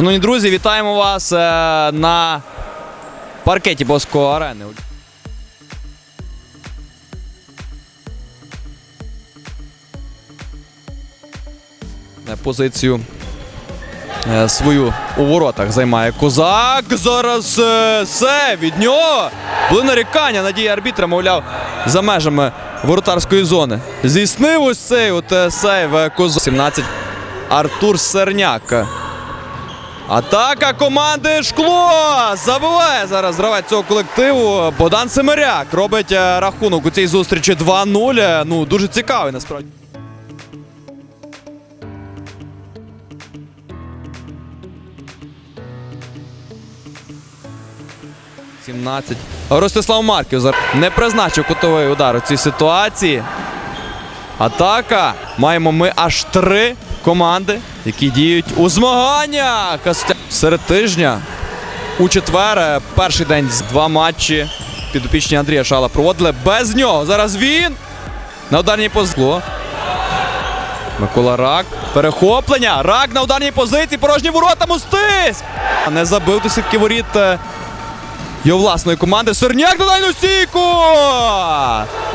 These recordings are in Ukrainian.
Шановні друзі, вітаємо вас е, на паркеті Боско арени. Позицію е, свою у воротах займає козак. Зараз е, все від нього. Були нарікання надії арбітра, мовляв, за межами воротарської зони. Здійснив ось цей от сейв козак. 17 Артур Серняк. Атака команди Шкло! Забиває зараз гравець цього колективу. Богдан Семеряк робить е, рахунок у цій зустрічі 2-0. Е, Ну, дуже цікавий насправді. Сімнадцять. Ростислав Марків не призначив кутовий удар у цій ситуації. Атака. Маємо ми аж три команди, які діють у змаганнях. Серед тижня у четвер, е, перший день з два матчі підопічні Андрія Шала проводили без нього. Зараз він на ударній позиції. Микола Рак. Перехоплення. Рак на ударній позиції. Порожні ворота Мустис. Не забив до сітки воріт е, його власної команди. Серняк на дальню стійку!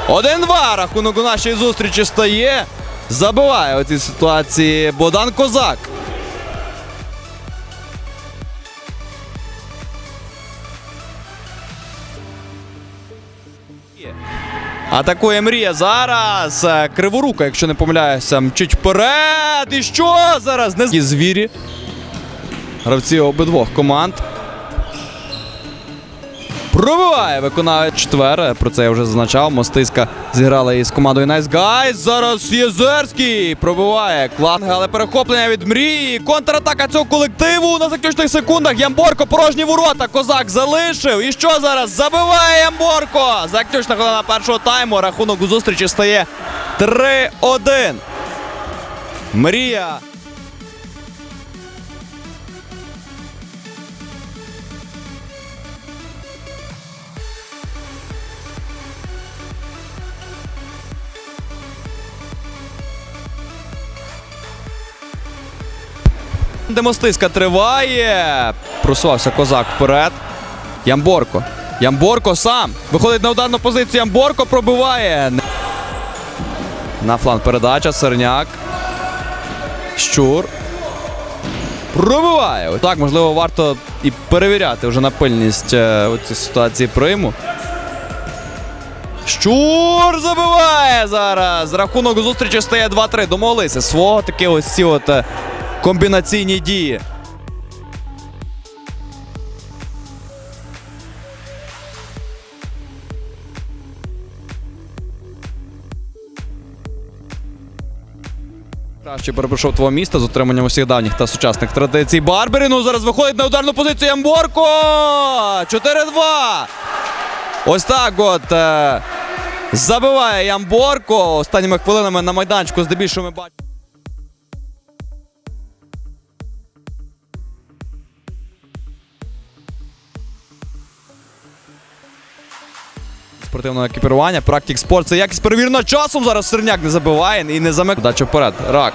1-2 рахунок у нашій зустрічі стає. Забиває у цій ситуації Богдан Козак. Атакує мрія зараз. Криворука, якщо не помиляюся, мчить вперед. І що зараз? Не звірі. Гравці обидвох команд. Пробиває виконавець четвер. Про це я вже зазначав. Мостиська зіграла із командою Nice Guys. Зараз Єзерський пробиває клан, але перехоплення від мрії. Контратака цього колективу на заключних секундах. Ямборко порожні ворота. Козак залишив. І що зараз? Забиває Ямборко. Заключна хвилина першого тайму. Рахунок у зустрічі стає 3-1. Мрія. Демостиська триває. Просувався козак вперед. Ямборко. Ямборко сам. Виходить на ударну позицію. Ямборко пробиває. На фланг передача. Серняк. Щур. Пробиває. Так, можливо, варто і перевіряти вже на пильність е, цій ситуації прийму. Щур забиває зараз. Рахунок зустрічі стає 2-3. Домоглися. Свого таки ось ці от е, комбінаційні дії. Краще перепрошов твого міста з утриманням усіх давніх та сучасних традицій. Барбері. Ну зараз виходить на ударну позицію Ямборко. 4-2. Ось так от. е, Забиває Ямборко. Останніми хвилинами на майданчику здебільшого ми бачимо. Спортивного екіпірування, практик спорт. Це якість перевірена часом. Зараз Серняк не забиває і не замик. Дача вперед. Рак.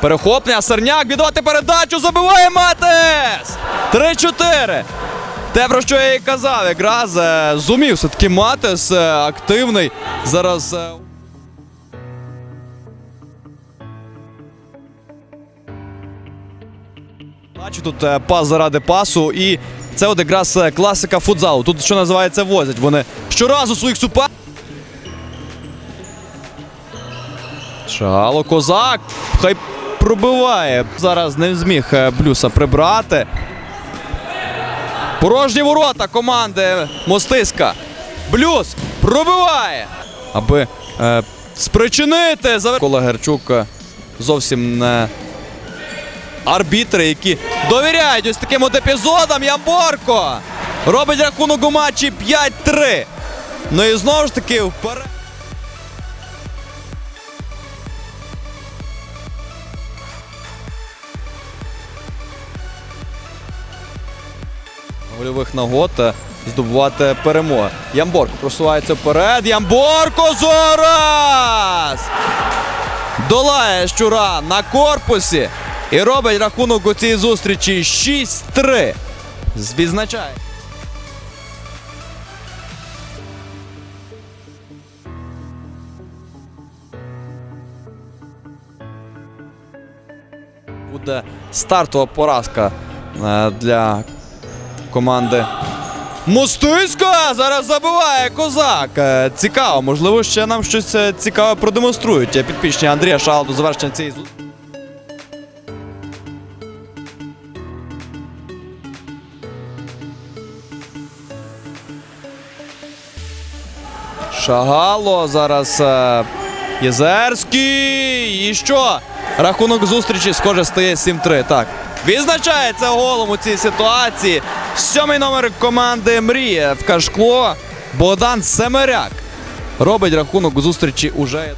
Перехоплення. Серняк віддавати передачу. Забиває Матес! 3-4. Те, про що я і казав, якраз е, зумів все-таки Матес е, активний. Зараз. е, Бачу тут пас заради пасу, і це от якраз класика футзалу. Тут що називається возять. Вони щоразу своїх супер. Шало козак. Хай пробиває. Зараз не зміг е, Блюса прибрати. Порожні ворота команди Мостиська. Блюс пробиває. Аби е, спричинити завер... Кола Герчук е, зовсім не арбітри, які довіряють ось таким от епізодам. Ямборко робить рахунок у матчі 5-3. Ну і знову ж таки вперед. Гольових нагод здобувати перемоги. Ямборко просувається вперед. Ямборко зараз! Долає щура на корпусі. І робить рахунок у цій зустрічі 6-3. Відзначає. Буде стартова поразка е, для команди. Мостиська зараз забиває козак. Е, Цікаво, можливо, ще нам щось е, цікаве продемонструють. Підпічні Андрія Шала до завершення цієї. Шагало зараз Єзерський. І що? Рахунок зустрічі, схоже, стає 7-3. Так. Відзначається голом у цій ситуації. Сьомий номер команди Мрія в Кашкло. Богдан Семеряк. Робить рахунок зустрічі уже.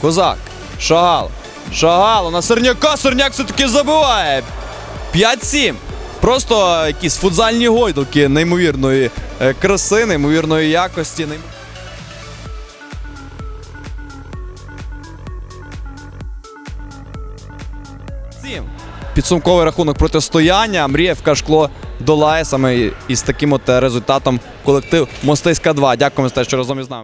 Козак. Шагал. Шагал. На Серняка. Серняк все-таки забиває. 5-7. Просто якісь футзальні гойдалки неймовірної е, краси, неймовірної якості. Підсумковий рахунок протистояння. Мрія ФК Шкло долає саме із таким от е, результатом колектив Мостиська 2. Дякуємо за те, що разом із нами.